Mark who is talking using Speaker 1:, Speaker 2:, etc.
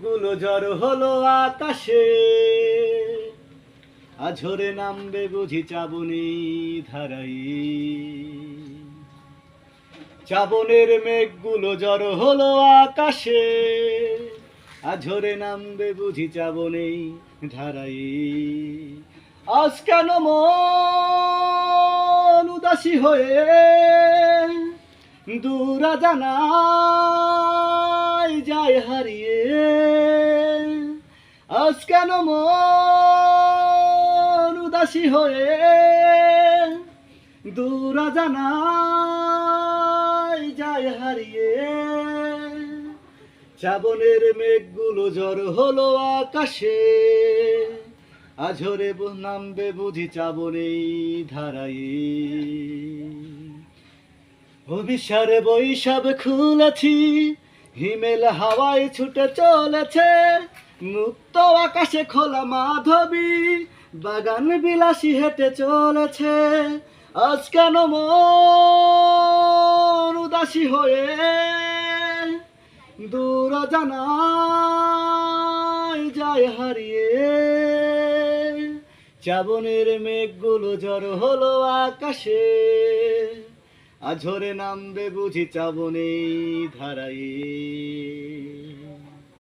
Speaker 1: মেঘগুলো জ্বর হলো আকাশে। আঝরে নামবে বুঝি চাবনি ধারাই। চাবনের মেঘগুলো জ্বর হলো আকাশে। আঝরে নামবে বুঝি চাবনেই ধারাই। আজ কেন মন উদাসী হয়ে দূরা জানাই যায় হারিয়ে আজ কেন মন উদাসী হয়ে দূরা জানাই যায় হারিয়ে? শ্রাবণের মেঘগুলো জ্বর হলো আকাশে, আঝরে নামবে বুঝি চাবনেই ধারাই অভিসারে বৈশাব খুলেছি, হিমেল হাওয়ায় ছুটে চলেছে মুক্ত আকাশে খোলা মাধবী, বাগান বিলাসী হেঁটে চলেছে। আজ কেন মন উদাসী হয়ে দূর জানাই যায় হারিয়ে। চাবনের মেঘগুলো জ্বর হলো আকাশে আর আঝরে নামবে বুঝি চাবনে ধারাই